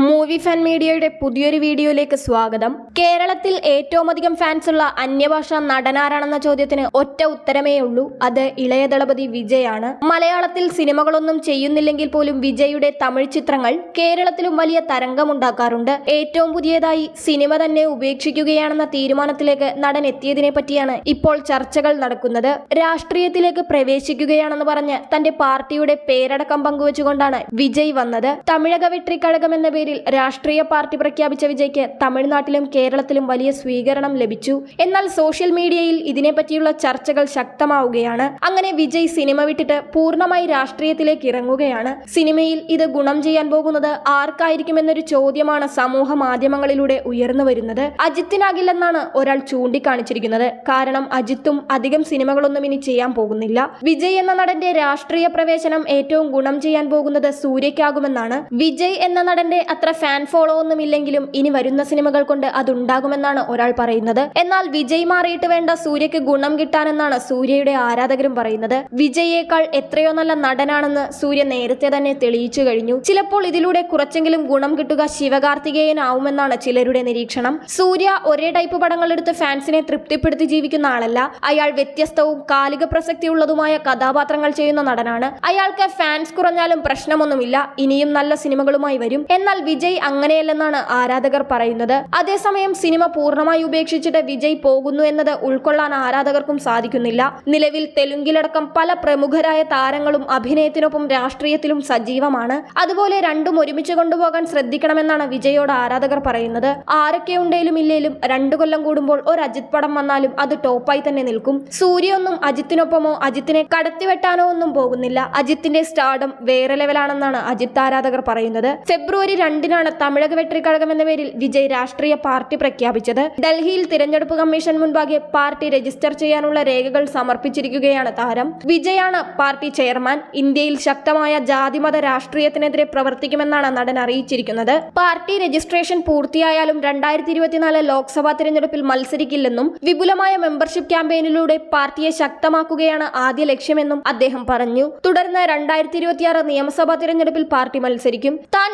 Movie fan മീഡിയയുടെ പുതിയൊരു വീഡിയോയിലേക്ക് സ്വാഗതം. കേരളത്തിൽ ഏറ്റവും അധികം ഫാൻസ് ഉള്ള അന്യഭാഷ നടനാരാണെന്ന ചോദ്യത്തിന് ഒറ്റ ഉത്തരമേ ഉള്ളൂ. അത് ഇളയ ദളപതി വിജയാണ്. മലയാളത്തിൽ സിനിമകളൊന്നും ചെയ്യുന്നില്ലെങ്കിൽ പോലും വിജയുടെ തമിഴ് ചിത്രങ്ങൾ കേരളത്തിലും വലിയ തരംഗമുണ്ടാക്കാറുണ്ട്. ഏറ്റവും പുതിയതായി സിനിമ തന്നെ ഉപേക്ഷിക്കുകയാണെന്ന തീരുമാനത്തിലേക്ക് നടൻ എത്തിയതിനെ പറ്റിയാണ് ഇപ്പോൾ ചർച്ചകൾ നടക്കുന്നത്. രാഷ്ട്രീയത്തിലേക്ക് പ്രവേശിക്കുകയാണെന്ന് പറഞ്ഞ് തന്റെ പാർട്ടിയുടെ പേരടക്കം പങ്കുവച്ചുകൊണ്ടാണ് വിജയ് വന്നത്. തമിഴക വെട്രിക്കഴകം എന്ന പേരിൽ രാഷ്ട്രീയ പാർട്ടി പ്രഖ്യാപിച്ച വിജയ്ക്ക് തമിഴ്നാട്ടിലും കേരളത്തിലും വലിയ സ്വീകരണം ലഭിച്ചു. എന്നാൽ സോഷ്യൽ മീഡിയയിൽ ഇതിനെപ്പറ്റിയുള്ള ചർച്ചകൾ ശക്തമാവുകയാണ്. അങ്ങനെ വിജയ് സിനിമ വിട്ടിട്ട് പൂർണമായി രാഷ്ട്രീയത്തിലേക്ക് ഇറങ്ങുകയാണ്. സിനിമയിൽ ഇത് ഗുണം ചെയ്യാൻ പോകുന്നത് ആർക്കായിരിക്കുമെന്നൊരു ചോദ്യമാണ് സമൂഹ മാധ്യമങ്ങളിലൂടെ ഉയർന്നു വരുന്നത്. അജിത്തിനാകില്ലെന്നാണ് ഒരാൾ ചൂണ്ടിക്കാണിച്ചിരിക്കുന്നത്. കാരണം അജിത്തും അധികം സിനിമകളൊന്നും ഇനി ചെയ്യാൻ പോകുന്നില്ല. വിജയ് എന്ന നടന്റെ രാഷ്ട്രീയ പ്രവേശനം ഏറ്റവും ഗുണം ചെയ്യാൻ പോകുന്നത് സൂര്യയ്ക്കാകുമെന്നാണ്. വിജയ് എന്ന നടന്റെ അത്ര ഫാൻ ഫോളോ ഒന്നും ഇല്ലെങ്കിലും ഇനി വരുന്ന സിനിമകൾ കൊണ്ട് അതുണ്ടാകുമെന്നാണ് ഒരാൾ പറയുന്നത്. എന്നാൽ വിജയ് മാറിയിട്ട് വേണ്ട സൂര്യക്ക് ഗുണം കിട്ടാനെന്നാണ് സൂര്യയുടെ ആരാധകരും പറയുന്നത്. വിജയേക്കാൾ എത്രയോ നല്ല നടനാണെന്ന് സൂര്യ നേരത്തെ തന്നെ തെളിയിച്ചു കഴിഞ്ഞു. ചിലപ്പോൾ ഇതിലൂടെ കുറച്ചെങ്കിലും ഗുണം കിട്ടുക ശിവകാർത്തികേയനാവുമെന്നാണ് ചിലരുടെ നിരീക്ഷണം. സൂര്യ ഒരേ ടൈപ്പ് പടങ്ങൾ എടുത്ത് ഫാൻസിനെ തൃപ്തിപ്പെടുത്തി ജീവിക്കുന്ന ആളല്ല. അയാൾ വ്യത്യസ്തവും കാലിക പ്രസക്തിയുള്ളതുമായ കഥാപാത്രങ്ങൾ ചെയ്യുന്ന നടനാണ്. അയാൾക്ക് ഫാൻസ് കുറഞ്ഞാലും പ്രശ്നമൊന്നുമില്ല. ഇനിയും നല്ല സിനിമകളുമായി വരും. എന്നാൽ വിജയ് അങ്ങനെയല്ലെന്നാണ് ആരാധകർ പറയുന്നത്. അതേസമയം സിനിമ പൂർണമായി ഉപേക്ഷിച്ചിട്ട് വിജയ് പോകുന്നു എന്നത് ഉൾക്കൊള്ളാൻ ആരാധകർക്കും സാധിക്കുന്നില്ല. നിലവിൽ തെലുങ്കിലടക്കം പല പ്രമുഖരായ താരങ്ങളും അഭിനയത്തിനൊപ്പം രാഷ്ട്രീയത്തിലും സജീവമാണ്. അതുപോലെ രണ്ടും ഒരുമിച്ച് കൊണ്ടുപോകാൻ ശ്രദ്ധിക്കണമെന്നാണ് വിജയോട് ആരാധകർ പറയുന്നത്. ആരൊക്കെ ഉണ്ടേലും ഇല്ലേലും രണ്ടു കൊല്ലം കൂടുമ്പോൾ ഒരു അജിത് പടം വന്നാലും അത് ടോപ്പായി തന്നെ നിൽക്കും. സൂര്യൊന്നും അജിത്തിനൊപ്പമോ അജിത്തിനെ കടത്തിവെട്ടാനോ ഒന്നും പോകുന്നില്ല. അജിത്തിന്റെ സ്റ്റാർഡം വേറെ ലെവലാണെന്നാണ് അജിത് ആരാധകർ പറയുന്നത്. ഫെബ്രുവരി രണ്ടിനാണ് തമിഴക വെട്രിക്കഴകം എന്ന പേരിൽ വിജയ് രാഷ്ട്രീയ പാർട്ടി പ്രഖ്യാപിച്ചത്. ഡൽഹിയിൽ തിരഞ്ഞെടുപ്പ് കമ്മീഷൻ മുൻപാകെ പാർട്ടി രജിസ്റ്റർ ചെയ്യാനുള്ള രേഖകൾ സമർപ്പിച്ചിരിക്കുകയാണ് താരം. വിജയാണ് പാർട്ടി ചെയർമാൻ. ഇന്ത്യയിൽ ശക്തമായ ജാതിമത രാഷ്ട്രീയത്തിനെതിരെ പ്രവർത്തിക്കുമെന്നാണ് നടൻ അറിയിച്ചിരിക്കുന്നത്. പാർട്ടി രജിസ്ട്രേഷൻ പൂർത്തിയായാലും രണ്ടായിരത്തി ഇരുപത്തിനാല് ലോക്സഭാ തിരഞ്ഞെടുപ്പിൽ മത്സരിക്കില്ലെന്നും വിപുലമായ മെമ്പർഷിപ്പ് ക്യാമ്പയിനിലൂടെ പാർട്ടിയെ ശക്തമാക്കുകയാണ് ആദ്യ ലക്ഷ്യമെന്നും അദ്ദേഹം പറഞ്ഞു. തുടർന്ന് രണ്ടായിരത്തി ഇരുപത്തിയാറ് നിയമസഭാ തിരഞ്ഞെടുപ്പിൽ പാർട്ടി മത്സരിക്കും. താൻ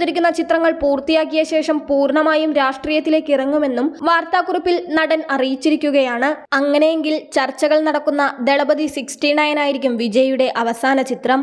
നിലവിലേറ്റെടുത്തിരിക്കുന്ന ചിത്രങ്ങൾ പൂർത്തിയാക്കിയ ശേഷം പൂർണമായും രാഷ്ട്രീയത്തിലേക്ക് ഇറങ്ങുമെന്നും വാർത്താക്കുറിപ്പിൽ നടൻ അറിയിച്ചിരിക്കുകയാണ്. അങ്ങനെയെങ്കിൽ ചർച്ചകൾ നടക്കുന്ന ദളപതി സിക്സ്റ്റി നയൻ ആയിരിക്കും വിജയുടെ അവസാന ചിത്രം.